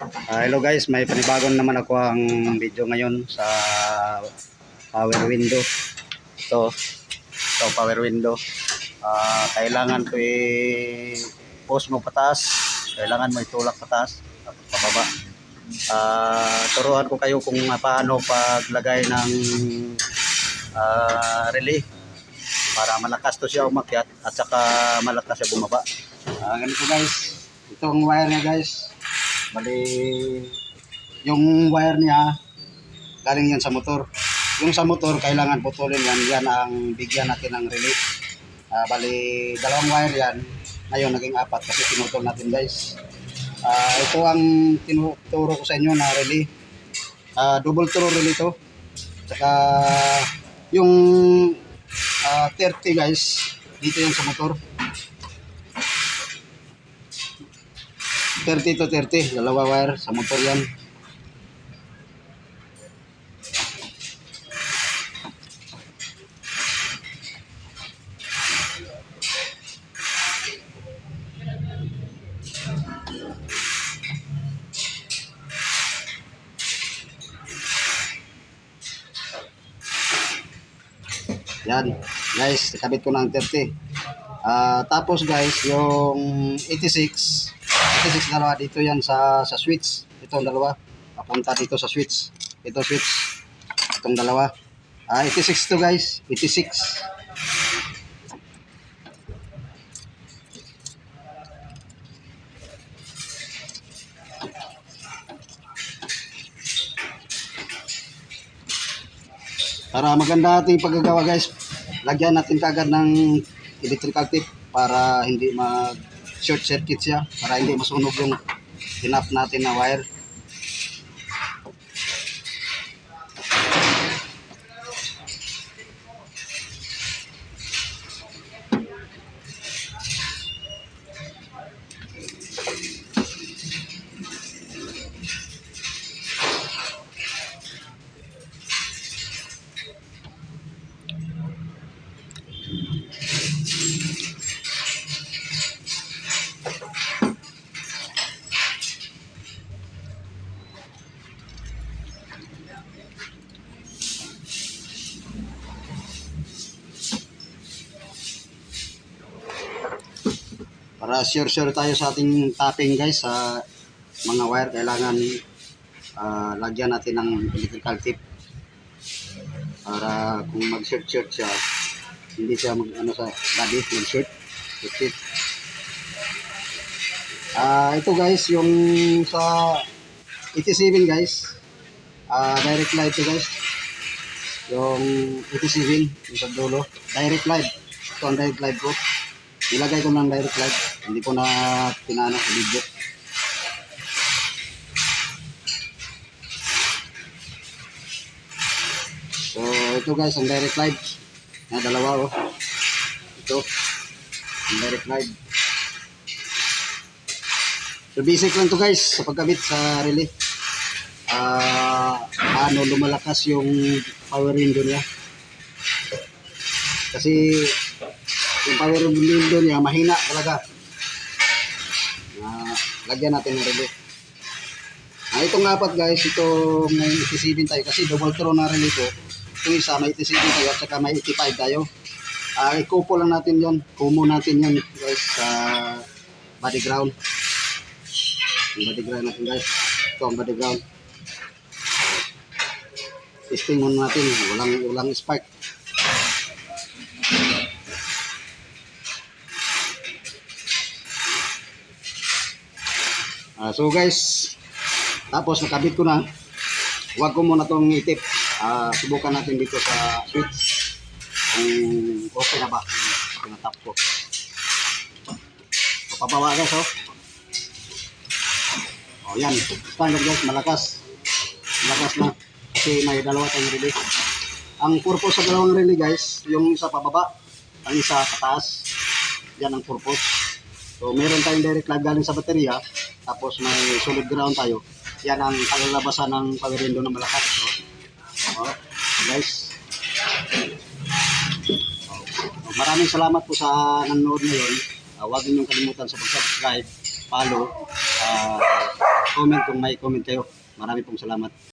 Ah, hello guys, may panibagong naman ako ang video ngayon sa power window. Ito, ito power window. Ah, kailangan ko i-post mo pataas, kailangan mo itulak pataas, tapos pababa. Ah, turuan ko kayo kung paano paglagay ng ah, relay para malakas to siya umakyat at saka malakas siya bumaba. Ah, ganito guys, itong wire niya guys, Bali, yung wire niya, galing yan sa motor. Yung sa motor, kailangan putulin yan. Yan ang bigyan natin ng relay. Ah, bali, dalawang wire yan. Ngayon, naging apat kasi tinutol natin guys. Ah, ito ang tinuturo ko sa inyo na relay. Ah, double throw relay to. Tsaka, yung ah, 30 guys, dito yan sa motor. 30 to 30, dalawa wire sa motor yan. Yan, guys, nakabit ko ng 30. Ah, tapos guys, yung 86, 86 dalawa dito yan sa sa switch. Itong dalawa, papunta dito sa switch. Ito switch. Itong dalawa. Ah, 86 to guys, 86. Para maganda ating paggagawa guys, lagyan natin kagad ng electrical tape para hindi mag short circuit siya, para hindi masunog yung tinap natin na wire. Para sure-sure tayo sa ating tapping guys sa mga wire kailangan ah, lagyan natin ng electrical tape para kung mag-short-short siya hindi siya mag ano sa body mag-short short Ah, ito guys yung sa 87 guys. Ah direct light to guys. Yung 87 yung sa dulo. Direct light. Ito ang direct light ko nilagay ko ng direct light. Hindi ko na pinano sa video. So ito guys ang direct light. Na dalawa oh. Ito ang direct light. So basic lang to guys sa pagkabit sa relay. Ah ano lumalakas yung power window niya. Kasi yung power window niya mahina talaga. Ah, lagyan natin ng relay ah, itong apat guys itong may 87 tayo kasi double throw na relay ko itong isa may 87 tayo at saka may 85 tayo. Ah, ikupo lang natin yan kumo natin yan guys sa body ground. Yung body ground natin guys. Ito ang body ground. Testing muna natin. Walang walang spark Ah, so guys, tapos nakabit ko na. Huwag ko muna itong itip. Ah, subukan natin dito sa switch. Kung okay na ba. Pinatap ko. So, pabawa guys, oh. Oh, yan. Standard guys, malakas. Malakas na. Kasi may dalawa tayong relay. Ang purpose sa dalawang relay guys, yung isa pababa, ang isa pataas. Yan ang purpose. So, meron tayong direct live galing sa baterya, tapos may solid ground tayo. Yan ang kalalabasan ng power window na malakas. So, oh, guys. Oh, maraming salamat po sa nanonood ngayon. Uh, huwag ninyong kalimutan sa pag-subscribe, follow, uh, comment kung may comment kayo. Marami pong salamat.